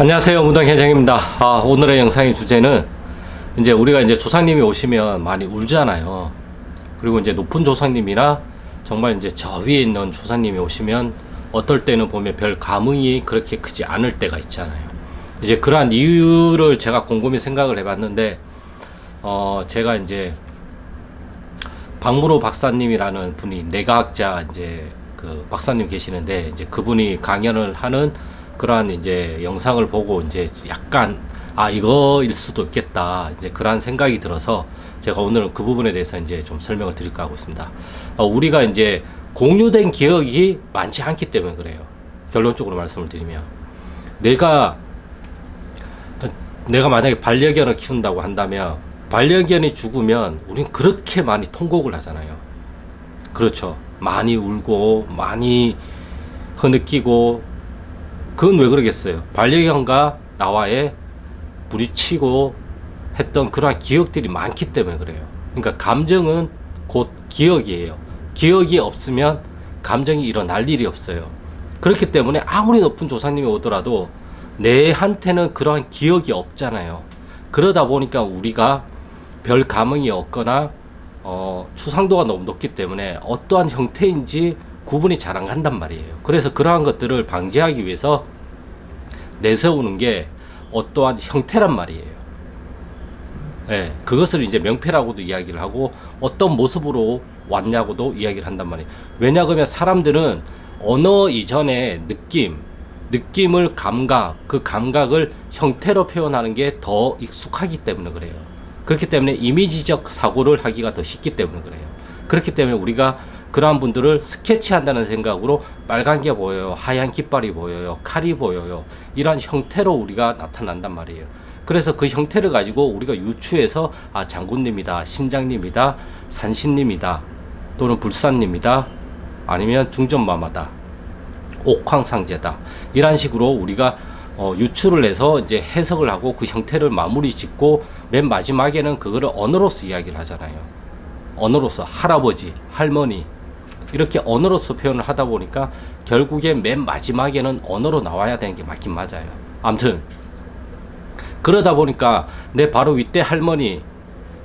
안녕하세요 무당 회장입니다. 아, 오늘의 영상의 주제는 이제 우리가 이제 조상님이 오시면 많이 울잖아요. 그리고 이제 높은 조상님이나 정말 이제 저 위에 있는 조상님이 오시면 어떨 때는 보면 별 감흥이 그렇게 크지 않을 때가 있잖아요. 이제 그러한 이유를 제가 곰곰이 생각을 해봤는데 어 제가 이제 박무로 박사님이라는 분이 내과학자 이제 그 박사님 계시는데 이제 그분이 강연을 하는 그러한 이제 영상을 보고 이제 약간 아 이거일 수도 있겠다 이제 그러한 생각이 들어서 제가 오늘 그 부분에 대해서 이제 좀 설명을 드릴까 하고 있습니다. 어, 우리가 이제 공유된 기억이 많지 않기 때문에 그래요. 결론적으로 말씀을 드리면 내가 내가 만약에 반려견을 키운다고 한다면 반려견이 죽으면 우린 그렇게 많이 통곡을 하잖아요. 그렇죠. 많이 울고 많이 흐느끼고 그건 왜 그러겠어요? 반려견과 나와의 부딪히고 했던 그러한 기억들이 많기 때문에 그래요. 그러니까 감정은 곧 기억이에요. 기억이 없으면 감정이 일어날 일이 없어요. 그렇기 때문에 아무리 높은 조상님이 오더라도 내한테는 그러한 기억이 없잖아요. 그러다 보니까 우리가 별 감흥이 없거나 어, 추상도가 너무 높기 때문에 어떠한 형태인지 구분이 잘 안 간단 말이에요. 그래서 그러한 것들을 방지하기 위해서 내세우는 게 어떠한 형태란 말이에요. 예, 그것을 이제 명패라고도 이야기를 하고 어떤 모습으로 왔냐고도 이야기를 한단 말이에요. 왜냐 그러면 사람들은 언어 이전의 느낌, 느낌을 감각, 그 감각을 형태로 표현하는 게 더 익숙하기 때문에 그래요. 그렇기 때문에 이미지적 사고를 하기가 더 쉽기 때문에 그래요. 그렇기 때문에 우리가 그러한 분들을 스케치한다는 생각으로 빨간 게 보여요. 하얀 깃발이 보여요. 칼이 보여요. 이러한 형태로 우리가 나타난단 말이에요. 그래서 그 형태를 가지고 우리가 유추해서 아 장군님이다, 신장님이다, 산신님이다, 또는 불산님이다, 아니면 중전마마다, 옥황상제다 이런 식으로 우리가 어, 유추를 해서 이제 해석을 하고 그 형태를 마무리 짓고 맨 마지막에는 그거를 언어로서 이야기를 하잖아요. 언어로서 할아버지, 할머니 이렇게 언어로서 표현을 하다 보니까 결국에 맨 마지막에는 언어로 나와야 되는 게 맞긴 맞아요. 아무튼 그러다 보니까 내 바로 윗대 할머니,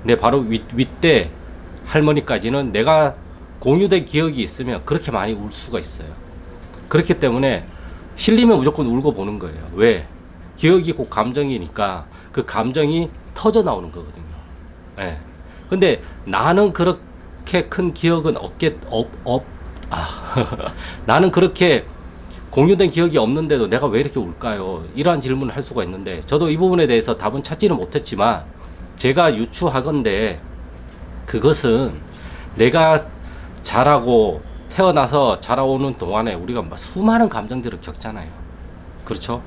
내 바로 윗, 윗대 할머니까지는 내가 공유된 기억이 있으면 그렇게 많이 울 수가 있어요. 그렇기 때문에 실리면 무조건 울고 보는 거예요. 왜? 기억이 곧 감정이니까 그 감정이 터져 나오는 거거든요. 예. 근데 나는 그렇게 큰 기억은 없겠, 없, 없, 아. 나는 그렇게 공유된 기억이 없는데도 내가 왜 이렇게 울까요? 이러한 질문을 할 수가 있는데 저도 이 부분에 대해서 답은 찾지는 못했지만 제가 유추하건데 그것은 내가 자라고 태어나서 자라오는 동안에 우리가 막 수많은 감정들을 겪잖아요. 그렇죠?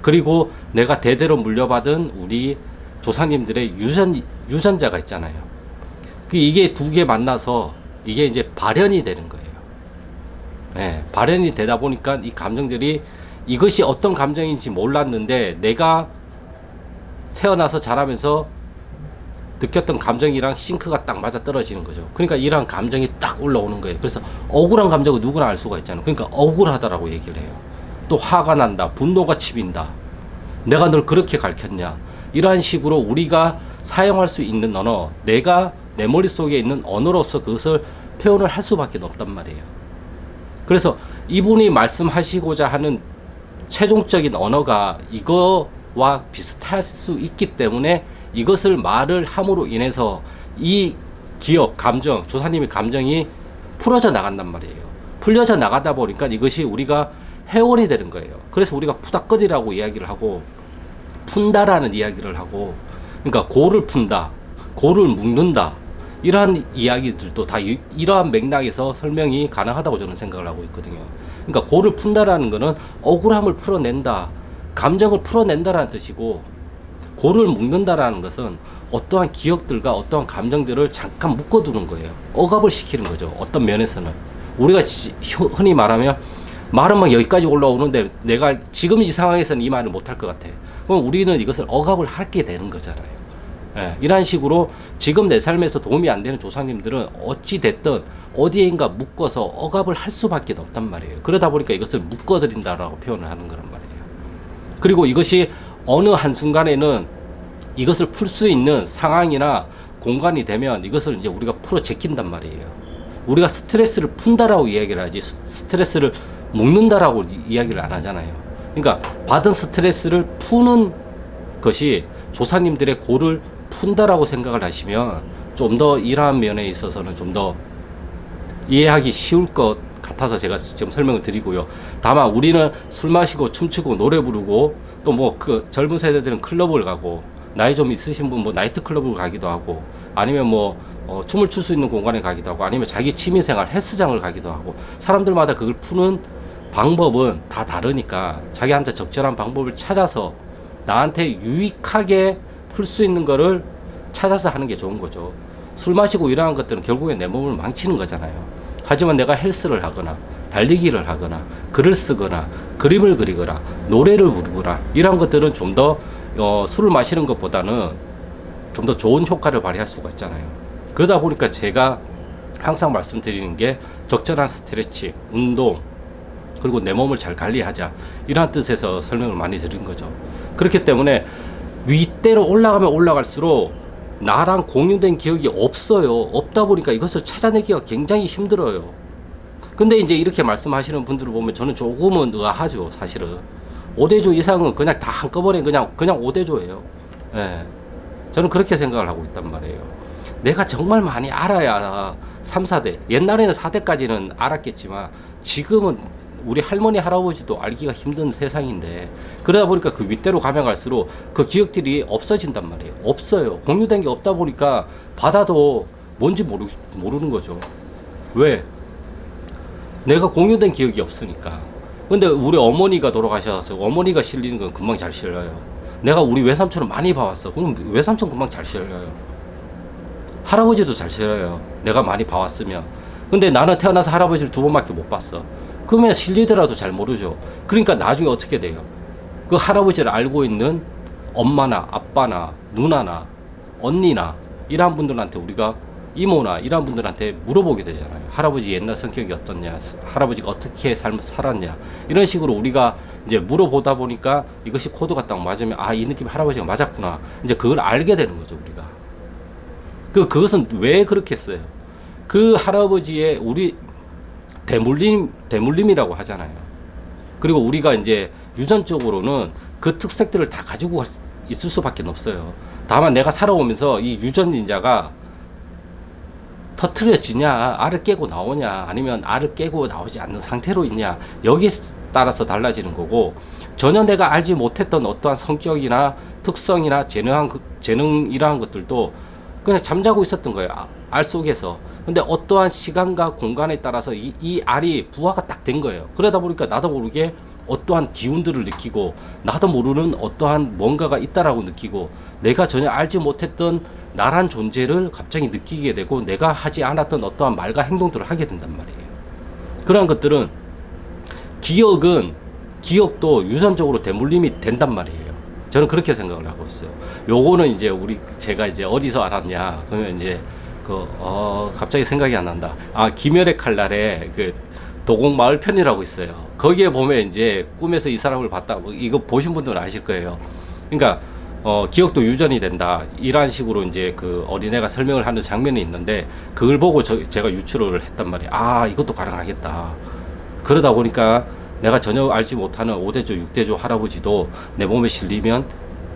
그리고 내가 대대로 물려받은 우리 조상님들의 유전, 유전자가 있잖아요. 그 이게 두 개 만나서 이게 이제 발현이 되는 거예요. 예, 발현이 되다 보니까 이 감정들이 이것이 어떤 감정인지 몰랐는데 내가 태어나서 자라면서 느꼈던 감정이랑 싱크가 딱 맞아 떨어지는 거죠. 그러니까 이러한 감정이 딱 올라오는 거예요. 그래서 억울한 감정은 누구나 알 수가 있잖아요. 그러니까 억울하다라고 얘기를 해요. 또 화가 난다. 분노가 치빈다. 내가 널 그렇게 가르쳤냐. 이러한 식으로 우리가 사용할 수 있는 언어, 내가 내 머릿속에 있는 언어로서 그것을 표현을 할 수밖에 없단 말이에요. 그래서 이분이 말씀하시고자 하는 최종적인 언어가 이거와 비슷할 수 있기 때문에 이것을 말을 함으로 인해서 이 기억, 감정, 조사님의 감정이 풀어져 나간단 말이에요. 풀려져 나가다 보니까 이것이 우리가 회원이 되는 거예요. 그래서 우리가 푸닥거리라고 이야기를 하고 푼다라는 이야기를 하고 그러니까 고를 푼다, 고를 묶는다 이러한 이야기들도 다 이, 이러한 맥락에서 설명이 가능하다고 저는 생각을 하고 있거든요. 그러니까 고를 푼다라는 거는 억울함을 풀어낸다, 감정을 풀어낸다라는 뜻이고 고를 묶는다라는 것은 어떠한 기억들과 어떠한 감정들을 잠깐 묶어두는 거예요. 억압을 시키는 거죠. 어떤 면에서는 우리가 지, 흔히 말하면 말은 막 여기까지 올라오는데 내가 지금 이 상황에서는 이 말을 못할 것 같아. 그럼 우리는 이것을 억압을 하게 되는 거잖아요. 예, 이런 식으로 지금 내 삶에서 도움이 안 되는 조상님들은 어찌 됐든 어디에인가 묶어서 억압을 할 수밖에 없단 말이에요. 그러다 보니까 이것을 묶어드린다라고 표현을 하는 거란 말이에요. 그리고 이것이 어느 한 순간에는 이것을 풀 수 있는 상황이나 공간이 되면 이것을 이제 우리가 풀어 제낀단 말이에요. 우리가 스트레스를 푼다라고 이야기를 하지 스- 스트레스를 묶는다라고 이- 이야기를 안 하잖아요. 그러니까 받은 스트레스를 푸는 것이 조사님들의 고를 푼다라고 생각을 하시면 좀 더 이러한 면에 있어서는 좀 더 이해하기 쉬울 것 같아서 제가 지금 설명을 드리고요. 다만 우리는 술 마시고 춤추고 노래 부르고 또 뭐 그 젊은 세대들은 클럽을 가고 나이 좀 있으신 분 뭐 나이트 클럽을 가기도 하고 아니면 뭐 어, 춤을 출 수 있는 공간에 가기도 하고 아니면 자기 취미생활 헬스장을 가기도 하고 사람들마다 그걸 푸는 방법은 다 다르니까 자기한테 적절한 방법을 찾아서 나한테 유익하게 풀 수 있는 거를 찾아서 하는 게 좋은 거죠. 술 마시고 이러한 것들은 결국에 내 몸을 망치는 거잖아요. 하지만 내가 헬스를 하거나 달리기를 하거나 글을 쓰거나 그림을 그리거나 노래를 부르거나 이런 것들은 좀더 어, 술을 마시는 것보다는 좀 더 좋은 효과를 발휘할 수가 있잖아요. 그러다 보니까 제가 항상 말씀드리는 게 적절한 스트레칭, 운동, 그리고 내 몸을 잘 관리하자 이러한 뜻에서 설명을 많이 드린 거죠. 그렇기 때문에 윗대로 올라가면 올라갈수록 나랑 공유된 기억이 없어요. 없다 보니까 이것을 찾아내기가 굉장히 힘들어요. 근데 이제 이렇게 말씀하시는 분들을 보면 저는 조금은 의아하죠, 사실은. 5대조 이상은 그냥 다 한꺼번에 그냥, 그냥 5대조예요. 예. 저는 그렇게 생각을 하고 있단 말이에요. 내가 정말 많이 알아야 3, 4대. 옛날에는 4대까지는 알았겠지만 지금은 우리 할머니, 할아버지도 알기가 힘든 세상인데 그러다 보니까 그 윗대로 가면 갈수록 그 기억들이 없어진단 말이에요. 없어요. 공유된 게 없다 보니까 바다도 뭔지 모르, 모르는 거죠. 왜? 내가 공유된 기억이 없으니까. 근데 우리 어머니가 돌아가셔서 어머니가 실리는 건 금방 잘 실려요. 내가 우리 외삼촌을 많이 봐왔어. 그럼 외삼촌 금방 잘 실려요. 할아버지도 잘 실려요. 내가 많이 봐왔으면. 근데 나는 태어나서 할아버지를 두 번밖에 못 봤어. 그러면 실리더라도 잘 모르죠. 그러니까 나중에 어떻게 돼요? 그 할아버지를 알고 있는 엄마나 아빠나 누나나 언니나 이러한 분들한테 우리가 이모나 이러한 분들한테 물어보게 되잖아요. 할아버지 옛날 성격이 어떻냐, 스- 할아버지가 어떻게 삶을 살았냐 이런 식으로 우리가 이제 물어보다 보니까 이것이 코드가 딱 맞으면 아 이 느낌 할아버지가 맞았구나. 이제 그걸 알게 되는 거죠 우리가. 그 그것은 왜 그렇게 했어요? 그 할아버지의 우리 대물림 대물림이라고 하잖아요. 그리고 우리가 이제 유전적으로는 그 특색들을 다 가지고 있을 수밖에 없어요. 다만 내가 살아오면서 이 유전 인자가 터트려지냐, 알을 깨고 나오냐, 아니면 알을 깨고 나오지 않는 상태로 있냐, 여기에 따라서 달라지는 거고, 전혀 내가 알지 못했던 어떠한 성격이나 특성이나 재능한, 그- 재능 이러한 것들도 그냥 잠자고 있었던 거예요. 아- 알 속에서. 근데 어떠한 시간과 공간에 따라서 이, 이 알이 부화가 딱 된 거예요. 그러다 보니까 나도 모르게 어떠한 기운들을 느끼고, 나도 모르는 어떠한 뭔가가 있다라고 느끼고, 내가 전혀 알지 못했던 나란 존재를 갑자기 느끼게 되고, 내가 하지 않았던 어떠한 말과 행동들을 하게 된단 말이에요. 그러한 것들은 기억은 기억도 유전적으로 대물림이 된단 말이에요. 저는 그렇게 생각을 하고 있어요. 요거는 이제 우리 제가 이제 어디서 알았냐 그러면 이제 그 어 갑자기 생각이 안 난다. 아 김열의 칼날에 그 도곡 마을 편이라고 있어요. 거기에 보면 이제 꿈에서 이 사람을 봤다. 뭐 이거 보신 분들은 아실 거예요. 그러니까 어 기억도 유전이 된다. 이런 식으로 이제 그 어린애가 설명을 하는 장면이 있는데 그걸 보고 저, 제가 유추를 했단 말이에요. 아 이것도 가능하겠다. 그러다 보니까 내가 전혀 알지 못하는 5대조, 6대조 할아버지도 내 몸에 실리면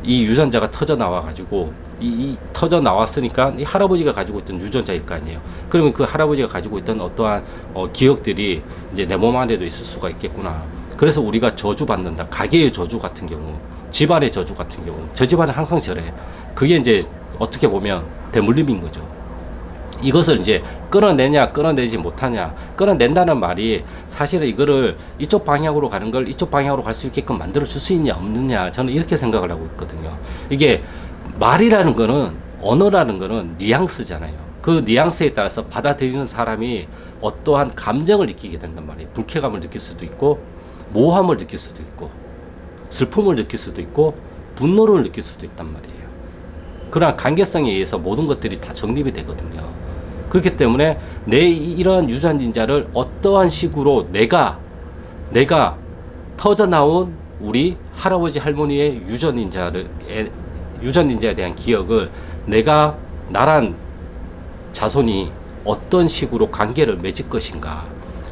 이 유전자가 터져 나와 가지고 이, 이 터져 나왔으니까 이 할아버지가 가지고 있던 유전자일 거 아니에요. 그러면 그 할아버지가 가지고 있던 어떠한 어, 기억들이 이제 내 몸 안에도 있을 수가 있겠구나. 그래서 우리가 저주 받는다. 가게의 저주 같은 경우, 집안의 저주 같은 경우, 저 집안은 항상 저래. 그게 이제 어떻게 보면 대물림인 거죠. 이것을 이제 끌어내냐 끌어내지 못하냐 끌어낸다는 말이 사실은 이거를 이쪽 방향으로 가는 걸 이쪽 방향으로 갈 수 있게끔 만들어 줄 수 있냐 없느냐 저는 이렇게 생각을 하고 있거든요 이게 말이라는 거는 언어라는 거는 뉘앙스잖아요. 그 뉘앙스에 따라서 받아들이는 사람이 어떠한 감정을 느끼게 된단 말이에요. 불쾌감을 느낄 수도 있고 모함을 느낄 수도 있고 슬픔을 느낄 수도 있고 분노를 느낄 수도 있단 말이에요. 그러나 관계성에 의해서 모든 것들이 다 정립이 되거든요. 그렇기 때문에 내 이- 이러한 유전인자를 어떠한 식으로 내가 내가 터져 나온 우리 할아버지 할머니의 유전 인자를 에- 유전 인자에 대한 기억을 내가 나란 자손이 어떤 식으로 관계를 맺을 것인가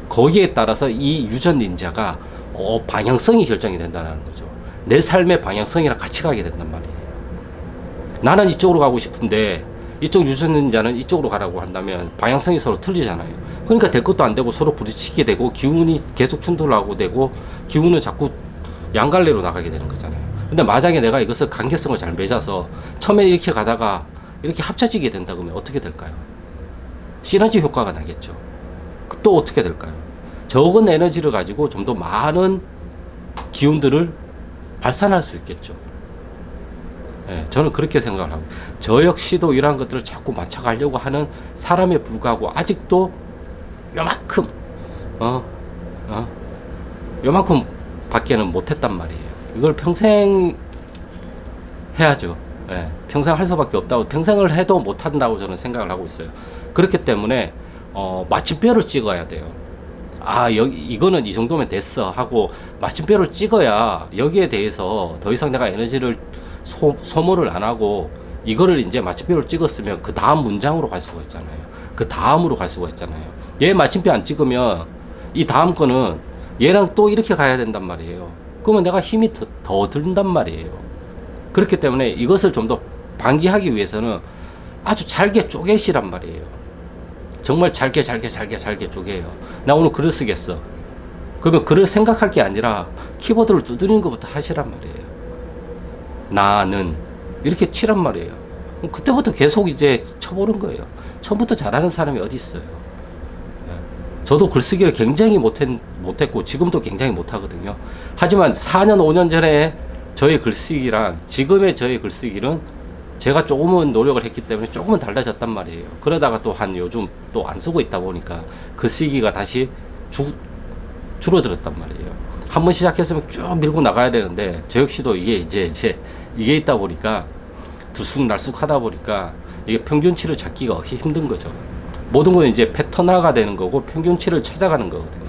거기에 따라서 이 유전 인자가 어, 방향성이 결정이 된다는 거죠. 내 삶의 방향성이랑 같이 가게 된단 말이에요. 나는 이쪽으로 가고 싶은데 이쪽 유전 인자는 이쪽으로 가라고 한다면 방향성이 서로 틀리잖아요. 그러니까 될 것도 안 되고 서로 부딪히게 되고 기운이 계속 충돌하고 되고 기운은 자꾸 양갈래로 나가게 되는 거잖아요. 근데 만약에 내가 이것을 관계성을 잘 맺어서 처음에 이렇게 가다가 이렇게 합쳐지게 된다 그러면 어떻게 될까요? 시너지 효과가 나겠죠. 그또 어떻게 될까요? 적은 에너지를 가지고 좀 더 많은 기운들을 발산할 수 있겠죠. 예, 저는 그렇게 생각을 하고 저 역시도 이러한 것들을 자꾸 맞춰가려고 하는 사람에 불구하고 아직도 요만큼 어, 어, 요만큼 밖에는 못했단 말이에요. 이걸 평생 해야죠. 예, 평생 할 수밖에 없다고 평생을 해도 못 한다고 저는 생각을 하고 있어요. 그렇기 때문에 어, 마침표를 찍어야 돼요. 아 여기 이거는 이 정도면 됐어 하고 마침표를 찍어야 여기에 대해서 더 이상 내가 에너지를 소, 소모를 안 하고 이거를 이제 마침표를 찍었으면 그 다음 문장으로 갈 수가 있잖아요. 그 다음으로 갈 수가 있잖아요. 얘 마침표 안 찍으면 이 다음 거는 얘랑 또 이렇게 가야 된단 말이에요. 그러면 내가 힘이 더, 더 든단 말이에요. 그렇기 때문에 이것을 좀 더 방지하기 위해서는 아주 잘게 쪼개시란 말이에요. 정말 잘게 잘게 잘게 잘게 쪼개요. 나 오늘 글을 쓰겠어. 그러면 글을 생각할 게 아니라 키보드를 두드리는 것부터 하시란 말이에요. 나는 이렇게 치란 말이에요. 그때부터 계속 이제 쳐보는 거예요. 처음부터 잘하는 사람이 어디 있어요? 예. 저도 글쓰기를 굉장히 못했, 못했고 지금도 굉장히 못하거든요. 하지만 4년 5년 전에 저의 글쓰기랑 지금의 저의 글쓰기는 제가 조금은 노력을 했기 때문에 조금은 달라졌단 말이에요. 그러다가 또 한 요즘 또 안 쓰고 있다 보니까 글쓰기가 다시 주, 줄어들었단 말이에요. 한번 시작했으면 쭉 밀고 나가야 되는데 저 역시도 이게 이제 이제 이게 있다 보니까 들쑥날쑥 하다 보니까 이게 평균치를 잡기가 힘든 거죠. 모든 건 이제 패턴화가 되는 거고 평균치를 찾아가는 거거든요.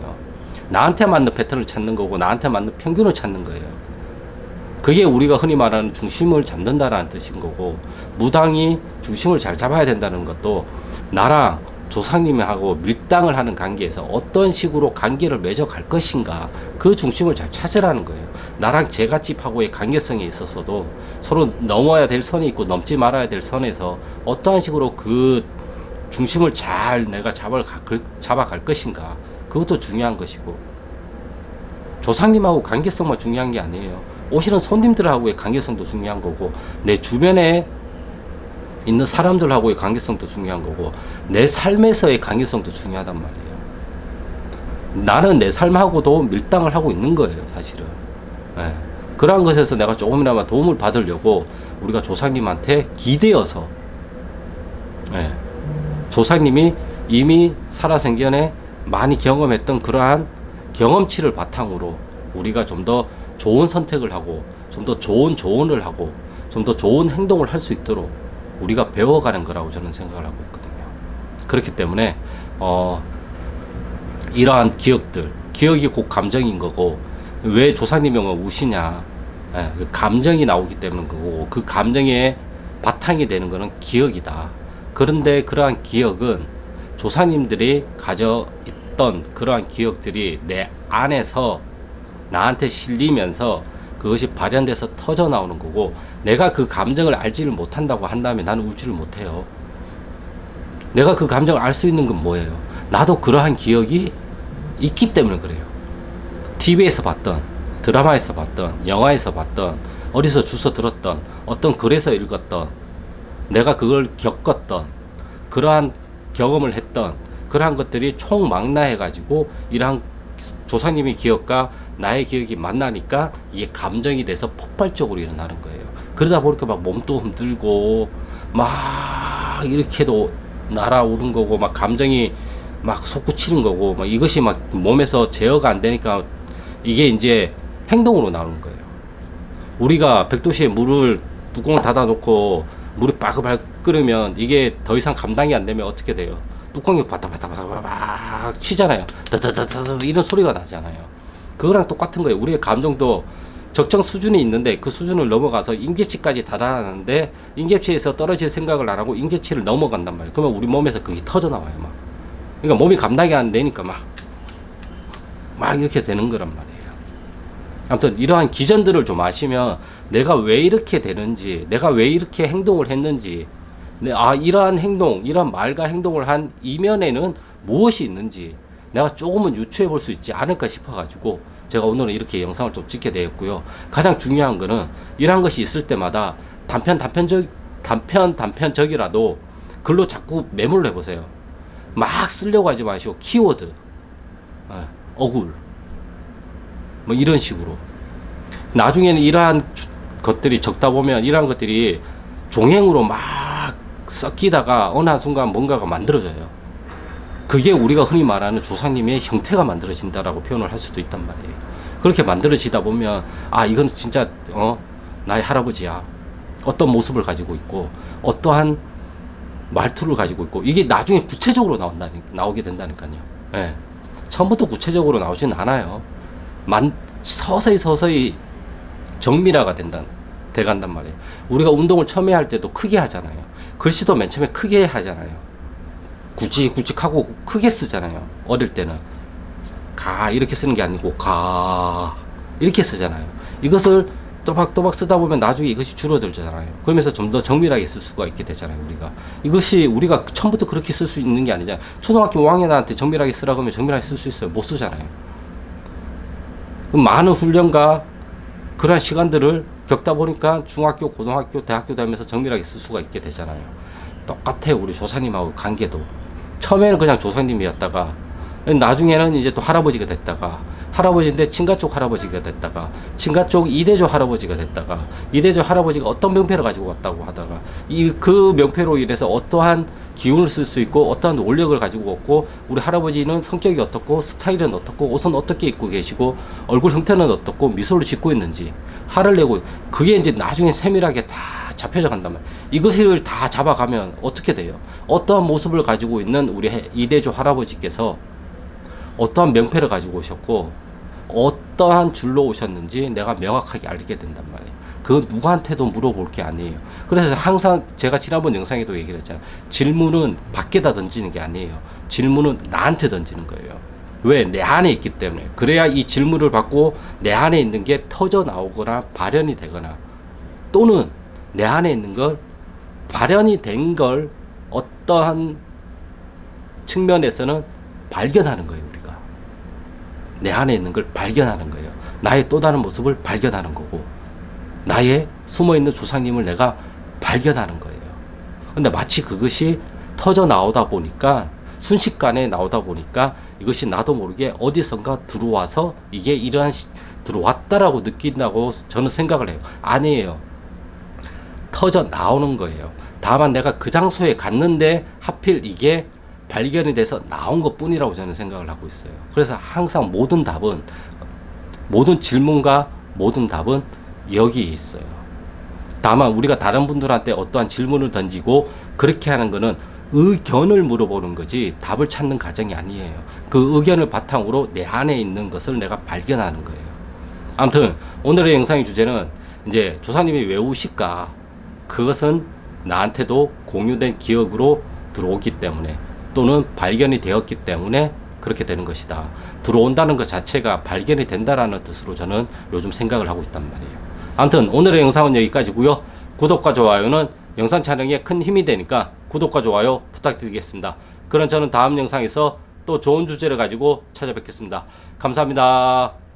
나한테 맞는 패턴을 찾는 거고 나한테 맞는 평균을 찾는 거예요. 그게 우리가 흔히 말하는 중심을 잡는다라는 뜻인 거고 무당이 중심을 잘 잡아야 된다는 것도 나랑 조상님하고 밀당을 하는 관계에서 어떤 식으로 관계를 맺어갈 것인가 그 중심을 잘 찾으라는 거예요. 나랑 제갓집하고의 관계성에 있어서도 서로 넘어야 될 선이 있고 넘지 말아야 될 선에서 어떠한 식으로 그 중심을 잘 내가 잡아, 잡아갈 것인가 그것도 중요한 것이고 조상님하고 관계성만 중요한 게 아니에요. 오시는 손님들하고의 관계성도 중요한 거고 내 주변에 있는 사람들하고의 관계성도 중요한 거고 내 삶에서의 관계성도 중요하단 말이에요. 나는 내 삶하고도 밀당을 하고 있는 거예요, 사실은. 예. 그러한 것에서 내가 조금이나마 도움을 받으려고 우리가 조상님한테 기대어서 예. 조상님이 이미 살아생전에 많이 경험했던 그러한 경험치를 바탕으로 우리가 좀 더 좋은 선택을 하고 좀 더 좋은 조언을 하고 좀 더 좋은 행동을 할 수 있도록 우리가 배워가는 거라고 저는 생각을 하고 있거든요. 그렇기 때문에 어 이러한 기억들 기억이 곧 감정인 거고 왜 조상님이 오면 우시냐 예, 그 감정이 나오기 때문인 거고 그 감정의 바탕이 되는 거는 기억이다. 그런데 그러한 기억은 조상님들이 가져 있던 그러한 기억들이 내 안에서 나한테 실리면서 그것이 발현돼서 터져 나오는 거고 내가 그 감정을 알지를 못한다고 한다면 나는 울지를 못해요. 내가 그 감정을 알 수 있는 건 뭐예요? 나도 그러한 기억이 있기 때문에 그래요. TV에서 봤던, 드라마에서 봤던, 영화에서 봤던, 어디서 주워 들었던, 어떤 글에서 읽었던, 내가 그걸 겪었던, 그러한 경험을 했던, 그러한 것들이 총망라해가지고, 이러한 조상님의 기억과 나의 기억이 만나니까 이게 감정이 돼서 폭발적으로 일어나는 거예요. 그러다 보니까 막 몸도 흔들고, 막 이렇게도 날아오른 거고, 막 감정이 막 솟구치는 거고, 막 이것이 막 몸에서 제어가 안 되니까 이게 이제 행동으로 나오는 거예요. 우리가 백도시에 물을 뚜껑을 닫아놓고 물이 빠글빠글 끓으면 이게 더 이상 감당이 안 되면 어떻게 돼요? 뚜껑이 바다바다바다막 치잖아요. 다다다다 이런 소리가 나잖아요. 그거랑 똑같은 거예요. 우리의 감정도 적정 수준이 있는데 그 수준을 넘어가서 임계치까지 달아나는데 임계치에서 떨어질 생각을 안 하고 임계치를 넘어간단 말이에요. 그러면 우리 몸에서 그게 터져 나와요, 막. 그러니까 몸이 감당이 안 되니까 막, 막 이렇게 되는 거란 말이에요. 아무튼 이러한 기전들을 좀 아시면 내가 왜 이렇게 되는지, 내가 왜 이렇게 행동을 했는지, 내- 아, 이러한 행동, 이러한 말과 행동을 한 이면에는 무엇이 있는지 내가 조금은 유추해 볼 수 있지 않을까 싶어가지고 제가 오늘은 이렇게 영상을 좀 찍게 되었고요. 가장 중요한 거는 이러한 것이 있을 때마다 단편, 단편적, 단편, 단편적이라도 글로 자꾸 메모를 해보세요. 막 쓰려고 하지 마시고 키워드, 어, 억울, 뭐 이런 식으로. 나중에는 이러한 주- 것들이 적다 보면 이러한 것들이 종행으로 막 섞이다가 어느 한순간 뭔가가 만들어져요. 그게 우리가 흔히 말하는 조상님의 형태가 만들어진다라고 표현을 할 수도 있단 말이에요. 그렇게 만들어지다 보면 아 이건 진짜 어 나의 할아버지야. 어떤 모습을 가지고 있고 어떠한 말투를 가지고 있고 이게 나중에 구체적으로 나온다 나오게 된다니까요. 예. 처음부터 구체적으로 나오진 않아요. 만 서서히 서서히 정밀화가 된다 돼간단 말이에요. 우리가 운동을 처음에 할 때도 크게 하잖아요. 글씨도 맨 처음에 크게 하잖아요. 구직구직하고 크게 쓰잖아요. 어릴 때는 가 이렇게 쓰는 게 아니고 가 이렇게 쓰잖아요. 이것을 또박또박 쓰다 보면 나중에 이것이 줄어들잖아요. 그러면서 좀 더 정밀하게 쓸 수가 있게 되잖아요. 우리가 이것이 우리가 처음부터 그렇게 쓸 수 있는 게 아니잖아요. 초등학교 5학년한테 정밀하게 쓰라고 하면 정밀하게 쓸 수 있어요. 못 쓰잖아요. 많은 훈련과 그러한 시간들을 겪다 보니까 중학교, 고등학교, 대학교 다니면서 정밀하게 쓸 수가 있게 되잖아요. 똑같아요. 우리 조상님하고 관계도. 처음에는 그냥 조상님이었다가 나중에는 이제 또 할아버지가 됐다가 할아버지인데 친가 쪽 할아버지가 됐다가 친가 쪽 이대조 할아버지가 됐다가 이대조 할아버지가 어떤 명패를 가지고 왔다고 하다가 이 그 명패로 인해서 어떠한 기운을 쓸 수 있고 어떠한 원력을 가지고 왔고 우리 할아버지는 성격이 어떻고 스타일은 어떻고 옷은 어떻게 입고 계시고 얼굴 형태는 어떻고 미소를 짓고 있는지 화를 내고 그게 이제 나중에 세밀하게 다 잡혀져 말이에요. 이것을 다 잡아가면 어떻게 돼요? 어떠한 모습을 가지고 있는 우리 해- 이대조 할아버지께서 어떠한 명패를 가지고 오셨고 어떠한 줄로 오셨는지 내가 명확하게 알게 된단 말이에요. 그 누구한테도 물어볼 게 아니에요. 그래서 항상 제가 지난번 영상에도 얘기를 했잖아요. 질문은 밖에다 던지는 게 아니에요. 질문은 나한테 던지는 거예요. 왜? 내 안에 있기 때문에. 그래야 이 질문을 받고 내 안에 있는 게 터져 나오거나 발현이 되거나 또는 내 안에 있는 걸 발현이 된 걸 어떠한 측면에서는 발견하는 거예요. 내 안에 있는 걸 발견하는 거예요. 나의 또 다른 모습을 발견하는 거고, 나의 숨어 있는 조상님을 내가 발견하는 거예요. 근데 마치 그것이 터져 나오다 보니까, 순식간에 나오다 보니까 이것이 나도 모르게 어디선가 들어와서 이게 이러한 시- 들어왔다라고 느낀다고 저는 생각을 해요. 아니에요. 터져 나오는 거예요. 다만 내가 그 장소에 갔는데 하필 이게 발견이 돼서 나온 것 뿐이라고 저는 생각을 하고 있어요. 그래서 항상 모든 답은, 모든 질문과 모든 답은 여기에 있어요. 다만 우리가 다른 분들한테 어떠한 질문을 던지고 그렇게 하는 거는 의견을 물어보는 거지 답을 찾는 과정이 아니에요. 그 의견을 바탕으로 내 안에 있는 것을 내가 발견하는 거예요. 아무튼 오늘의 영상의 주제는 이제 조사님이 왜 우실까? 그것은 나한테도 공유된 기억으로 들어오기 때문에 또는 발견이 되었기 때문에 그렇게 되는 것이다. 들어온다는 것 자체가 발견이 된다라는 뜻으로 저는 요즘 생각을 하고 있단 말이에요. 아무튼 오늘의 영상은 여기까지고요. 구독과 좋아요는 영상 촬영에 큰 힘이 되니까 구독과 좋아요 부탁드리겠습니다. 그럼 저는 다음 영상에서 또 좋은 주제를 가지고 찾아뵙겠습니다. 감사합니다.